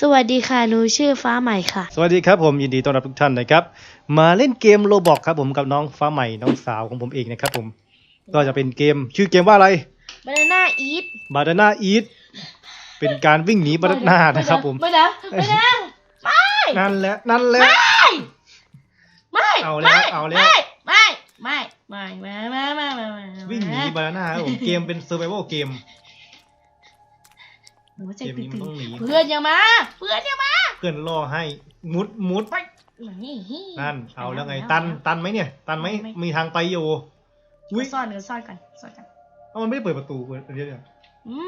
สวัสดีค่ะ หนูชื่อฟ้าใหม่ค่ะ สวัสดีครับผมยินดีต้อนรับทุกท่านนะครับ มาเล่นเกมโลบอกครับผมกับน้องฟ้าใหม่น้องสาวของผมเองนะครับผมก็จะเป็นเกมชื่อเกมว่าอะไรบานาน่าอีทบานาน่าอีทเป็นการวิ่งหนีบานาน่านะครับผมไม่นะไม่นะไม่นั่นแหละนั่นแหละไม่ไม่เอาแล้วเอาแล้วไม่ไม่ไม่ไม่ไม่ไม่ไม่วิ่งหนีบานาน่าครับผมเกมเป็นเซอร์ไวโอลเกม หนูว่าใจเกมนี้มันต้องหนีเพื่อนอย่ามา เพื่อนอย่ามาเพื่อนล่อให้มุดมุดนี่นั่นเอาแล้วไงตันตันไหมเนี่ย ตันไหมมีทางไปอยู่อุ้อุ้ยยซ่อนกันซ่อนกันซ่อนกันเอ้ามันไม่ได้เปิดประตูเปิดเดี๋ยวเดี๋ยว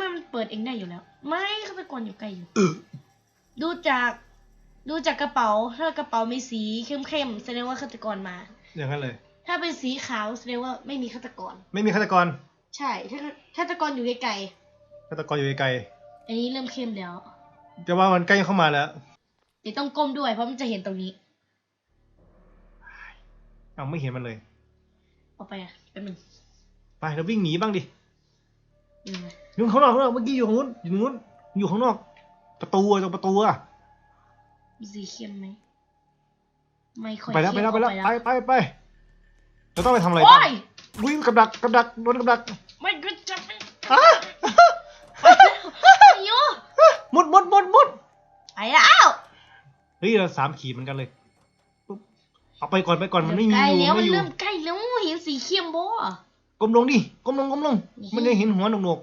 มันเปิดเองได้อยู่แล้ว ไม่ฆาตกรอยู่ไกลอยู่เออดูจากดูจากกระเป๋า ถ้ากระเป๋ามีสีเข้มๆแสดงว่าฆาตกรมา อย่างนั้นเลย ถ้าเป็นสีขาวแสดงว่าไม่มีฆาตกร ไม่มีฆาตกร ใช่ถ้าฆาตกรอยู่ไกลฆาตกรอยู่ไกลๆ อันนี้เริ่มเข้มแล้วๆแต่ว่ามันใกล้เข้ามาแล้วเดี๋ยวต้องก้มด้วยเพราะมันจะเห็นตรงนี้ เอาไม่เห็นมันเลย ออกไปอะแป๊บนึงไปเราวิ่งหนีบ้างดิอืมอยู่ข้างนอกข้างนอกเมื่อกี้อยู่ข้างนู้นอยู่นู้นอยู่ข้างนอก ประตูอะตรงประตูอะมีสีเข้มไหมไม่ค่อยไปแล้วไปแล้วไปแล้วเข้มไปออกไปไปเราต้องไปทำอะไรโอ้บ้างย วิ่งกับดักกับดักโดนกับดัก ไม่ก็จะไม่อะไม่อยู่ มุดมุดมุดมุดไปแล้วเฮ้ยเราสามขีดเหมือนกันเลยปุ๊บเอาไปก่อนไปก่อนมันไม่มีใกล้อยู่แล้วมัไม่นอยู่เริ่มใกล้แล้วเห็นสีเข้มบ่ก้มลงดิก้มลงก้มลงนี่มันจะเห็นหัวหนกหนก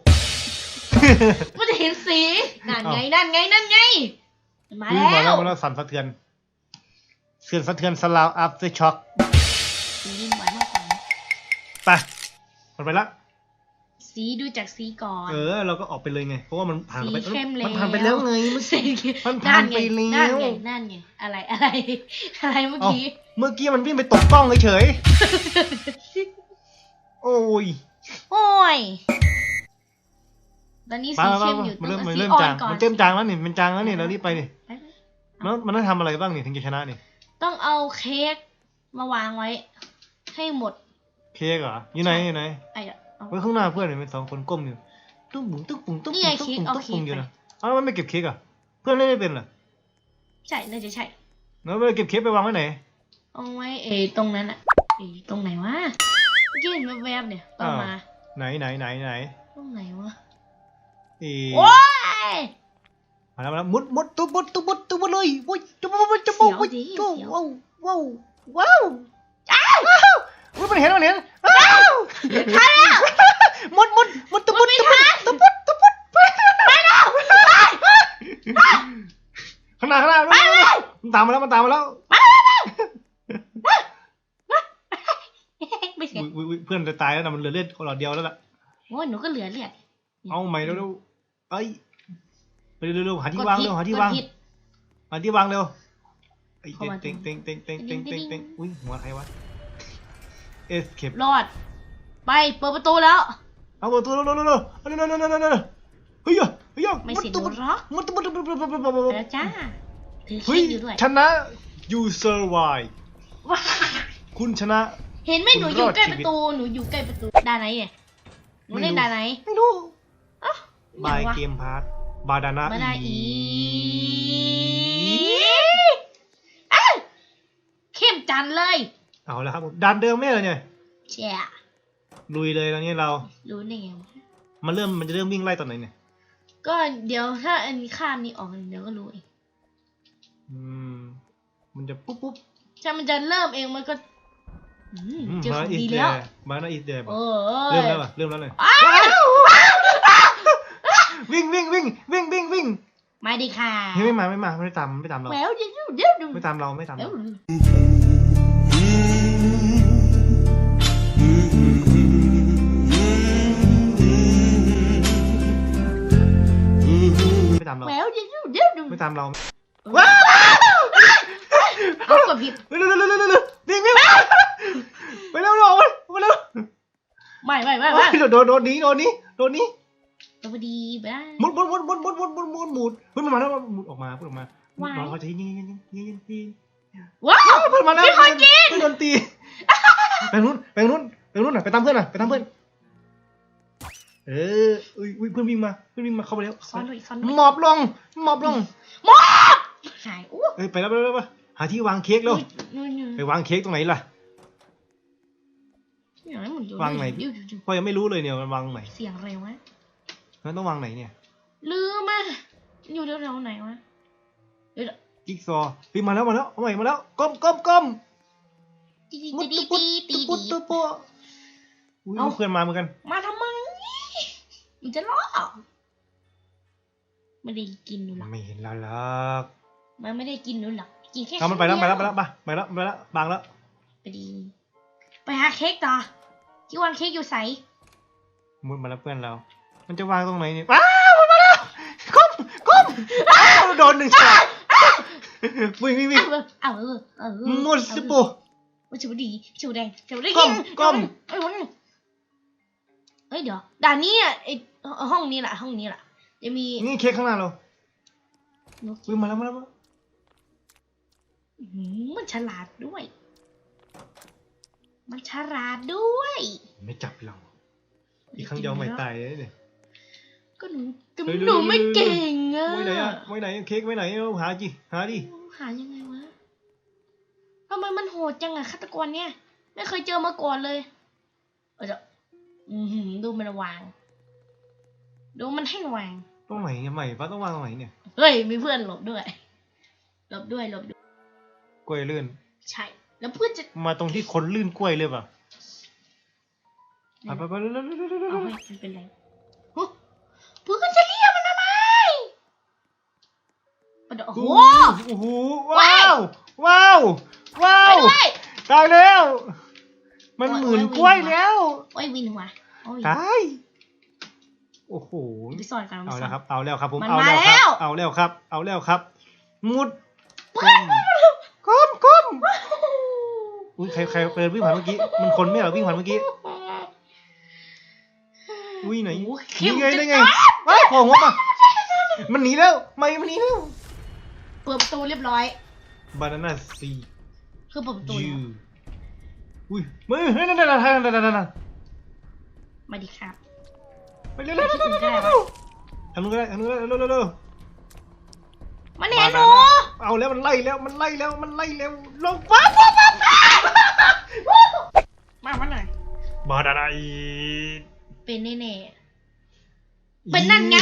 มันจะเห็นสีนั่นไงอ้าวนั่นไงนั่นไงมาวิ่งมาแล้แล้ววมาแล้วสั่นสะเทือนเสื่อนสะเทือนสลาวอัพเซช็อกสีนี่ไหวมากกว่านะไปมันไปละ สีดูจากสีก่อน เออ เราก็ออกไปเลยไง เพราะว่ามันผ่านไปสีเข้มแล้ว มันผ่านไปแล้วไงเมื่อสีกี้เข้มันผ่านไปแล้วนั่นไงนั่นไงอะไรอะไร อะไรเมื่อเอ้ากี้ เมื่อกี้มันวิ่งไปตกกล้องเฉยๆโอ้ย โอ้ย ตอนนี้มาสีมาเข้มมาอยู่มันเริ่มต้องมันสีเริ่มอ่อจานงก่อนมันเริ่มจางแล้วนี่มันจางแล้วนี่เรารีบไปนี่ไปไปมันมันต้องทำอะไรบ้างนี่ถึงจะชนะนี่ต้องเอาเค้กมาวางไว้ ให้หมด เค้กเหรออยู่ไหนอยู่ไหนไอ้ เดี๋ยวเอาไว้ข้างหน้าเพื่อนเห็นเป็นสองคนก้มอยู่ตุ้มบุ๋งตุ้มบุ๋งตุ้มนี่บุ๋ไงงตุ้มเค้กบุ๋งเอาตุ้มเค้กบุ๋งอยู่ไปนะอ้าวมันไม่เก็บเค้กอะเพื่อนเล่นไม่เป็นเหรอใช่น่าจะใช่แล้วไปเก็บเค้กไปวางไว้ไหนเอาไว้เอตรงนั้นอะเอตรงไหนวะเมื่อกี้เห็นแวบๆเนี่ยต้องมาไหนไหนไหนไหนตรงไหนวะเอีโอ้ยมาแล้วมาแล้วมุดมุดตุ๊บมุดตุ๊บมุดตุ๊บมุดเลยวุ้ยจุ๊บมุดมุดจุ๊บมุดวุ้ยเสีจุ๊ยวบดิว้าวว้าวว้าวอ้าววุ้ยมันเห็นมันเห็น อ้าวทันแล้วมุดมุดมุดตุ๊บมุดไม่ตุ๊บทันตุ๊บมุดตุ๊บมุดไปแล้วข้างหน้าข้างหน้ามันตามมาแล้วมันตามมาแล้วไม่เสร็จอุ๊ยอุ๊ยอุ๊ยเพื่อนจะตายแล้วนะมันเหลือเลือดคนเราเดียวแล้วล่ะโอ้ยหนูก็เหลือเลือดเอาใหม่เร็วๆเอ้ยไปเร็วๆหาที่กดวางผิดเร็วหาที่กดวางผิดหาที่วางเร็วไอ้เข้ามาเต็งเต็งเต็งเต็งเต็งเต็งเต็งอุ้ยหัวใครวะเอสเคปรอด ไปเปิดประตูแล้ว เอาประตูแล้วๆๆๆเร็วๆๆๆๆเฮ้ยเฮ้ยไม่สิหนูหรอก มันต้องมันต้องมันต้องมันต้องมันต้องแล้วจ้าถือเฮ้เค้ยกอยู่ด้วย ชนะ you survive ว้ายคุณชนะ เห็นไหมหนูอยู่ใกล้ประตู หนูอยู่ใกล้ประตูด่านไหนเนี่ยหนูเล่นไม่รู้ ด่านไหนไม่รู้อ๊ะบายเกมพาร์ทบาดานะมาได้อีเอ้ยเข้มจันเลย เอาละครับผมดันเดิมไม่เหรอเนี่ย เชี่ย ลุยเลยตอนนี้เรา รู้ได้ไงวะมันเริ่มมันจะเริ่มวิ่งไล่ตอนไหนเนี่ย ก็เดี๋ยวถ้าอันนี้ข้ามนี้ออกเดี๋ยวก็รู้เองอืม มันจะปุ๊บปุ๊บถ้ามันจะเริ่มเองมันก็อืมอืมเจอขมาองอีดีสเดแล้วย์มาอีสเดย์เออเริ่มแล้วอะเริ่มแล้วเลยอ้าววิ่งวิ่งวิ่งวิ่งวิ่งวิ่งมาดิค่ะเฮ้ยไม่มาไม่มาไม่ตามไม่ตามเราแมวเดี๋ยวเดี๋ยวเดี๋ยวไม่ตามเราไม่ตามเดี๋ยเรา ไม่ตามเราแมวเดี๋ยวเดี๋ยวเดี๋ยวไม่ตามเราว้าวกดผิดเร็วเร็วเร็วเร็วเร็ววิ่งวิ่งไปเร็วเร็วไปเร็วไม่ไม่ไม่ไม่โดนโดนนี้โดนนี้โดนนี้ตัวดีไปได้มุดมุดมุดมุดมุดมุดมุดมุดมุดเฮ้ยมันมาแล้วมุดออกมามุดออกมาว้ายน้องเขาจะยิงยิงยิงยิงยิงยิงยิงว้าวเพื่อนมาแล้วมีคนกินเพื่อนโดนตีไปนู้นไปนู้นไปนู้นหน่อยไปตามเพื่อนหน่อยไปตามเพื่อน เอออุ้ยอุ้ยเพื่อนวิ่งมาเพื่อนวิ่งมาเข้าไปแล้วซ้อนด้วยซ้อนด้วยหมอบลงหมอบลงมอบหายอู้เอ้ยไปแล้วไปแล้วไปแล้วหาที่วางเค้กแล้วนู่นนู่นไปวางเค้กตรงไหนล่ะอย่างนั้นหมุนอยู่วางไหนเดี๋ยวเดี๋ยวเดี๋ยวพ่อยังไม่รู้เลยเนี่ยมันวางไหนเสียงอะไรวะงั้นต้องวางไหนเนี่ย ลืมอะอยู่แถวๆไหนวะเดี๋ยวจิ๊กซอว์เฮ้ยมาแล้วมาแล้วเอาใหม่มาแล้วก้มก้มก้มตีมุดตีตุ๊ตีปุ๊ดตีตุ๊ตีปุ๊ดตุ๊ปุ๊อุ้ยเอ้าเพื่อนมาเหมือนกัน มาทำไมมันจะล่อไม่ได้กินหนูหรอกไม่เห็นแล้วหรอกมันไม่ได้กินหนูหรอกกินแค่เอามันไปแล้วคไปรั้งแล้วเดีไปยแล้วไปไปแล้วไปแล้วบางแล้วไปดี ไปหาเค้กต่อที่วางเค้กอยู่ใสมุดมาแล้วเพื่อนเรา มันจะวางตรงไหนเนี่ยว้าวมันมาแล้วก้มก้มอ้าวโดนหนึ่งฉากวิ่งวิ่งวิ่งเอาเออเอาเออมุดสิปุ๊ว่าชิวดีชิวแดงชิวแดงก้มก้มเอ้ยมันเอ้ยเดี๋ยวด่านนี้อะไอ ห้องนี้แหละห้องนี้แหละจะมีนี่เค้กข้างหน้าเรานกวิ่งมาแล้วมาแล้วมาแล้วอื้อหือมันฉลาดด้วย มันฉลาดด้วย ไม่จับเราอีกครั้งเดียวไม่ตายเลยเนี่ยก็หนูก็เฮ้ยหนูไม่เร็วๆเก่งอะไว้ไหนอะไว้ไหนเค้กไว้ไหนเอาหาจิหาดิหายังไงวะทำไมมันโหดจังอะฆาตกรเนี่ย ไม่เคยเจอมาก่อนเลย เออจะอือหือดูมันวาง ดูมันให้วางตรงไหนเนี่ยใหม่ป้าต้องวางตรงไหนเนี่ยเฮ้ยมีเพื่อนหลบด้วยหลบด้วยหลบด้วยกล้วยลื่น ใช่ แล้วเพื่อนจะมาตรงที่คนลื่นกล้วยเลยป่ะไปไปไปเร็วเร็วเร็วเร็วเร็วเอาให้มันเป็นไรฮะเพื่อนจะเรียกมันทำไมปะเดยวโอ้โหโอ้โหว้าว ว้าว ว้าวไปด้วย ตายแล้ว มันโอ้ยหมื่นโอ้ยกล้วยวิ่งมาแล้ว โอ้ยวินหัวโอ้ยตาย โอ้โหไปซ่อนกันเอาไปซ่แล้อวนครับ เอาแล้วครับผมมันเอามาแล้วคแล้รับวเอาแล้วครับ เอาแล้วครับ มุดก้มก้มอุ้ยใครใครเปิดวิ่งผ่านเมื่อกี้ มันคนไม่เหรอวิ่งผ่านเมื่อกี้ อุ้ยไหนโอ้โหเข้มนี่ไงจะนี่ไงว้ายโผล่หัวมามันหนีแล้ว ไม่มันหนีแล้ว เปิดประตูเรียบร้อย บานาน่าซีคือเปิดประตูยูแล้วอุ้ยไม่เฮ้ยนั่นนั่นนั่นนั่นนั่นนั่นนั่นมาดิครับ ไปเร็วเร็วเร็วเร็วเร็วเร็วทำนู้นก็ได้ทำนู้นก็ได้เร็วเร็วเร็วมันเห็นหนูเอาแล้วมันไล่แล้วมันไล่แล้วมันไล่แล้วลงปั๊บปั๊บปั๊บปั๊บมาวันไหนอยบานาน่าอีเป็นแน่ๆเป็นนั่นไง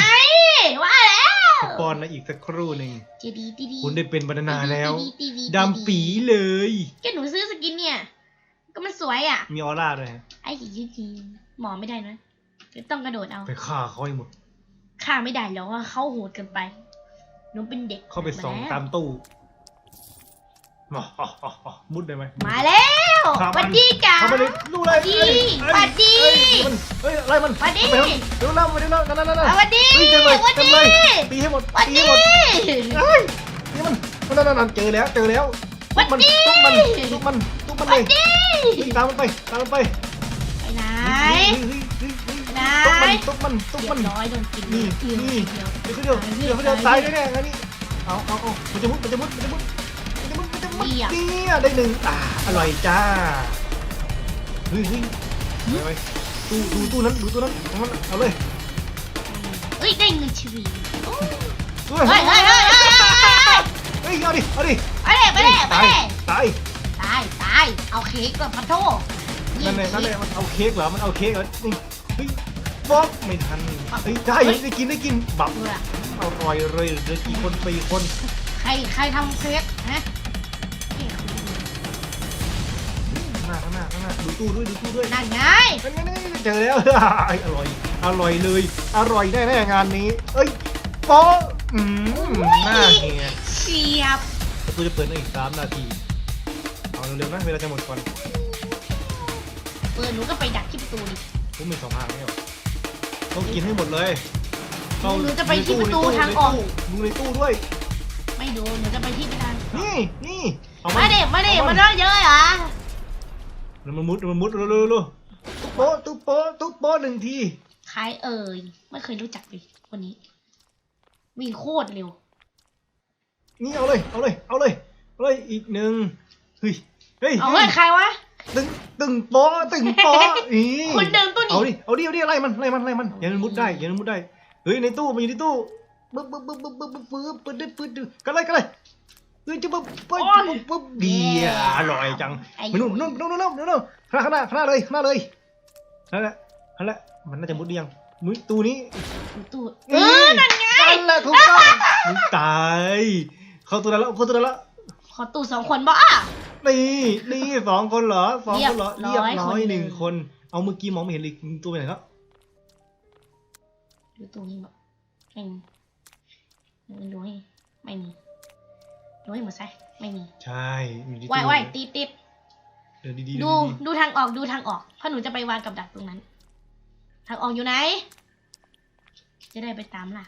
ว่าแล้วสปอนนะอีกสักครู่หนึ่งเจดีดีดีคุณได้เป็นบานาน่าแล้วดีดีดีดำปีเลยแกหนูซื้อสกินเนี่ย ก็มันสวยอะ มีออร่าด้วยฮะไอ้ขี้ขี้ทีหมอไม่ได้นะ เดี๋ยวต้องกระโดดเอาไปฆ่าเขาให้หมดฆ่าไม่ได้หรอกว่าเขาโหดเกินไปหนูเป็นเด็กเข้าไปส่องแล้วตามตู้อ๋ออ๋ออ๋ออ๋อมุดได้ไหมมาแล้วครับหวัดดีจ้าเข้าไปเลยดูเลยดีเอ้ยหวัดดีเอ้ยมันเฮ้ยอะไรมันหวัดดีไปเร็วเร็วเร็วเร็วนั่นนั่นนั่นนั่นหวัดดีเฮ้ยเต็มเลยหวัดเต็มดีเลยตีให้หมดหวัดตีดีให้หมดเฮ้ยนี่มันนั่นนั่นนั่นเจอแล้วเจอแล้วหวัดมันดีทุบมันทุบมันทุบมันหเลวัยดดีวิ่งตามมันไปตามมันไปไปไหน เฮ้ยเฮ้ยเฮ้ยเฮ้ยไหนทุบมันทุบมันทุบมันเรียบร้อยโดนกินนี่เดียวนี่เดียวเดี๋ยวเดี๋ยวเดี๋ยวเดี๋ยวตายแน่ๆงั้นนี่เอาเอาเอามันจะมุดมันจะมุดมันจะมุดมันจะมุดมันจะมุดเนี่ยได้หนึ่งอ่าอร่อยจ้าเฮ้ยเฮ้ยไปไปตู้ดูตู้นั้นดูตู้นั้นเอามันเอาเลยเอ้ยได้เงินชีวีโอ้เฮ้ยเฮ้ยเฮ้ยเฮ้ยเฮ้ยเฮ้ยเฮ้ยเอาดิเอาดิไปเลยไปเลยไปตายเลยตายตายตายเอาเค้กก่อนพัทโทนั่นแหละนั่นแหละมันเอาเค้กเหรอมันเอาเค้กเหรอนี่เฮ้ย บล็อกไม่ทันเฮ้ยได้ได้กินได้กินบับดูละอร่อยเลยเหลือกี่คนสี่คนใครใครทำเค้กฮะข้างหน้าข้างหน้าข้างหน้าดูตู้ด้วยดูตู้ด้วยนั่นไงนั่นไงนั่นไงเจอแล้วอร่อยอร่อยเลย อร่อยแน่ๆงานนี้ เอ้ยโป๊ะอืมหน้าเฮียเฉียบประตูจะเปิดในอีกสามนาทีเอาเร็วๆนะเวลาจะหมดก่อนเปิดหนูก็ไปดักที่ประตูดิผมมีสองทางไม่หรอ ต้องกินให้หมดเลยหนูจะไปที่ประตูทางออกดูในตู้ด้วย ไม่ดูหนูจะไปที่ประธานนี่นี่เอามาเด็มาเด็มันเยอะเยอะเหรอแล้วมันมุดมันมุดเร็วๆเร็วๆตุ๊บโป๊ะตุ๊บโป๊ะตุ๊บโป๊ะหนึ่งทีใครเอ่ยไม่เคยรู้จักเลยคนนี้วิ่งโคตรเร็ว นี่เอาเลย เอาเลย เอาเลยเอาเลยอีกหนึ่งเฮ้ยเฮ้ยเอาเฮ้ยใครวะตึงตึงโป๊ะตึงโป๊ะอีคุณเดินตัว เอานี้ดิ เอาดิ เอาดิไล่มันไล่มันไล่มันอย่าให้มันมุดได้อย่าให้มันมุดได้ เฮ้ยในตู้มันอยู่ในตู้ปึ๊บปึ๊บปึ๊บปึ๊บปึ๊บปึ๊บปึ๊บปึ๊บปึ๊บปึ๊บกันเลยกันเลยเฮ้ยจะปึ๊บปึ๊บปึ๊บปึ๊บเบียร์อร่อยจังไอ้มันนู่นนู่นนู่นนู่นนู่นนู่นข้างหน้าข้างหน้าเลยข้างหน้าเลยนั่นแหละนั่นแหละมันน่าจะมุดได้ยังมุดตู้นี้ตู้เออนั่นไงนั่นแหละถูกต้องมึงตายเข้าตัวนั้นแล้วเข้าตัวนั้นแล้วขอตู้สองคนบ่อะนี่นี่สองคนเหรอสองคนเหรอเรีเรียยบบร้ร้ออยยคนหนึ่งหนึ่งคน เอาเมื่อกี้มองไม่เห็นเลยตัวไปไหนแล้วดูตู้นี้บ่ไม่มีมันดูให้ไม่มีดูให้หมดซะไม่มี ใช่อยู่ที่ไว้ตู้ไว้ติดติดเดินดีๆดูเดินดูทางออกดูทางออกเพราะหนูจะไปวางกับดักตรงนั้น ทางออกอยู่ไหน จะได้ไปตามล่ะ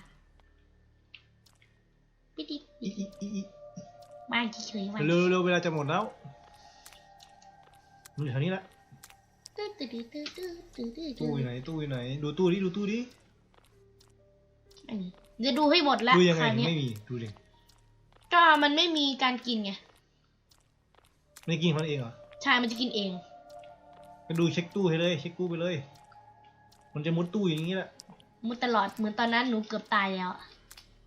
ปิดดิๆอีอีอีอีบ้านเฉยๆบ้านเร็วเร็วเวลาจะหมดแล้วมันอยู่แถวนี้แหละ ตื้อตื้อตื้อตื้อตื้อตื้อตื้อตู้อยู่ไหนตู้อยู่ไหน ดูตู้ดิดูตู้ดิไม่มีจะดูให้หมดแล้วดูยังคไงราวเนี้ยไม่มีดูดิก็มันไม่มีการกินไงไม่กินมันเองเหรอใช่มันจะกินเองก็ดูเช็คตู้ให้เลย เช็คตู้ไปเลย มันจะมุดตู้อย่างนี้แหละมุดตลอดเหมือนตอนนั้นหนูเกือบตายแล้ว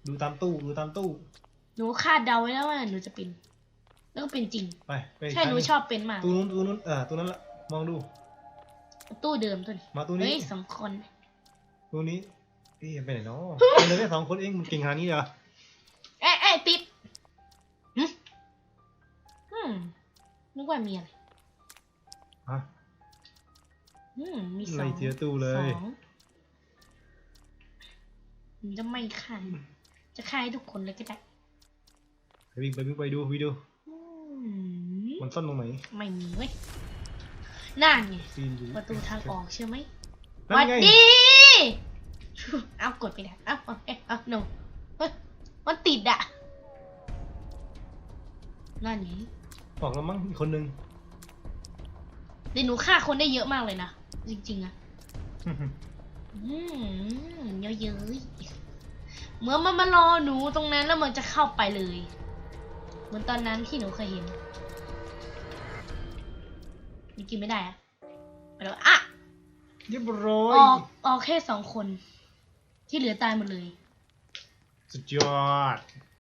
ดูตามตู้ดูตามตู้ หนูคาดเดาไว้แล้วว่าหนูจะเป็นแล้วก็เป็นจริงไปไปใช่หนูชอบเป็นมากตู้นู้นตู้นู้นเออตู้นั้นละมองดู ตู้เดิมตัวนี้มาตู้เฮ้นี้ยสองคน ตู้นี้เอ๊ะไปไหนเนาะไปเลยแค่สองคนเองมันเก่งขนาดนี้เหรอเอ๊ะเอ๊ะติดหึอืมนึกว่ามีอะไรฮะ อืมมีสไล่องเทียตู้เลย สองมันจะไม่ฆ่าจะฆ่าให้ทุกคนเลยก็ได้ไปวิ่งไปวิ่งไปดูไปดูอืมมันซ่อนตรงไหนไม่มีเว้ย นั่นไงซีนอยู่ประตูทางออกใช่ไหมนั่หวันดไงดีเอากดไปแล้วเอาเอาเอ๊ะเอาหนูเฮ้ยมันติดอะนั่นไงออกแล้วมั้งอีกคนนึง เดี๋ยวหนูฆ่าคนได้เยอะมากเลยนะ จริงๆอะ อืมเยอะๆเหมื่อนมันมารอหนูตรงนั้นแล้วมันจะเข้าไปเลย เหมือนตอนนั้นที่หนูเคยเห็น นี่กินไม่ได้อะไปแล้วอะเรียบร้ออยอกออกแค่สองคน ที่เหลือตายหมดเลย สุดยอด